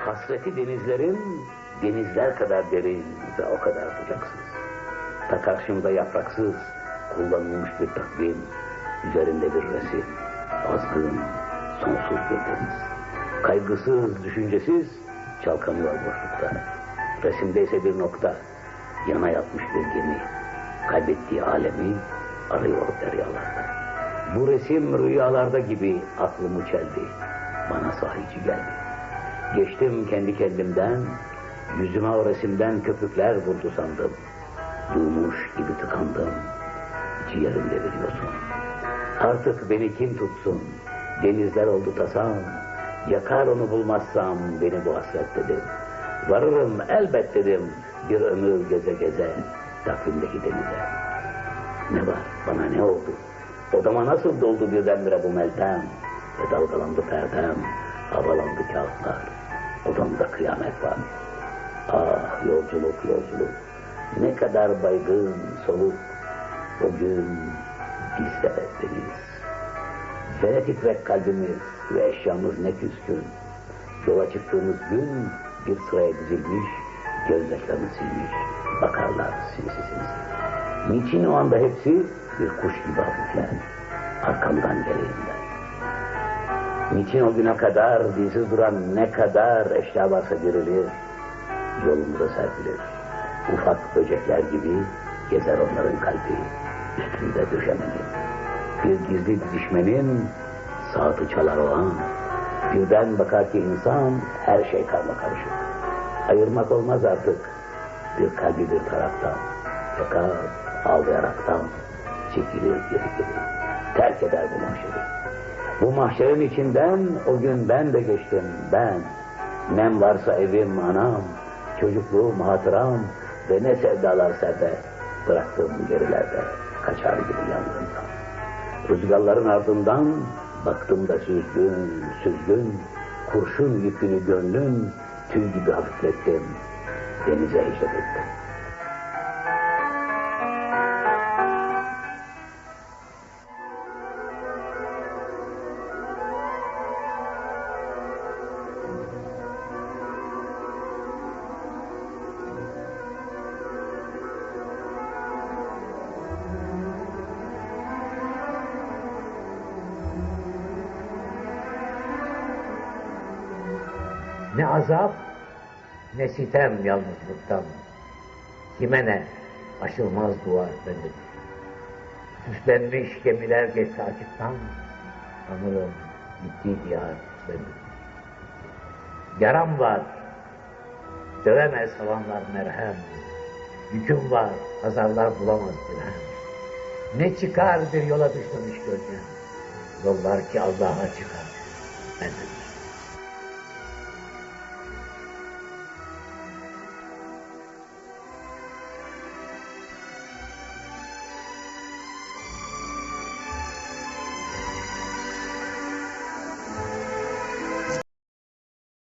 Hasreti denizlerin denizler kadar derin ve o kadar sıcaksız. Ta karşımda yapraksız kullanılmış bir takvim, üzerinde bir resim, azgın, sonsuz bir deniz. Kaygısız, düşüncesiz çalkanıyor boşlukta. Resimde ise bir nokta, yana yatmış bir gemi. Kaybettiği alemi arıyor deryalarda. Bu resim rüyalarda gibi aklımı çeldi. Bana sahici geldi. Geçtim kendi kendimden, yüzüme o resimden köpükler vurdu sandım. Duymuş gibi tıkandım, ciğerimde bir yosun. Artık beni kim tutsun, denizler oldu tasam, yakar onu bulmazsam beni bu hasret dedim. Varırım elbet dedim, bir ömür geze geze, takvimdeki denize. Ne var, bana ne oldu? Odama nasıl doldu birdenbire bu meltem? Ve dalgalandı perdem. Odamda kıyamet var. Ah yolculuk yolculuk. Ne kadar baygın soluk. O gün biz de deniz. Ve titrek kalbimiz ve eşyamız ne küskün. Yola çıktığımız gün bir sıraya dizilmiş, gözyaşlarını silmiş. Bakarlar sinsi sinsi. Niçin o anda hepsi bir kuş gibi hafifler? Arkamdan geleyim. Niçin o güne kadar dilsiz duran ne kadar eşya varsa dirilir, yolumuza serpilir. Ufak böcekler gibi gezer onların kalbi, üstünde döşemenin. Bir gizli didişmenin saati çalar o an. Birden bakar ki insan her şey karma karışık. Ayırmak olmaz artık bir kalbi bir taraftan. Yakar ağlayaraktan çekilir geri geri. Terk eder bu mahşeri. Bu mahşerin içinden o gün ben de geçtim ben. Nem varsa evim anam, çocukluğum hatıram ve ne sevdalar serde bıraktım gerilerde kaçar gibi yangından. Rüzgarların ardından baktım da süzgün, süzgün, kurşun yükünü gönlüm tüy gibi hafiflettim, denize hicret ettim. Ne azap ne sitem yalnızlıktan. Kime ne aşılmaz duvar bendim. Süslenmiş gemiler geçti açıktan. Sanırım gitti diyar bendim. Yaram var, dövemez havanlar merhem. Yüküm var, pazarlar bulamaz dirhem. Ne çıkar bir yola düşmemiş gölgem. Yollar ki Allah'a çıkar. Bendim.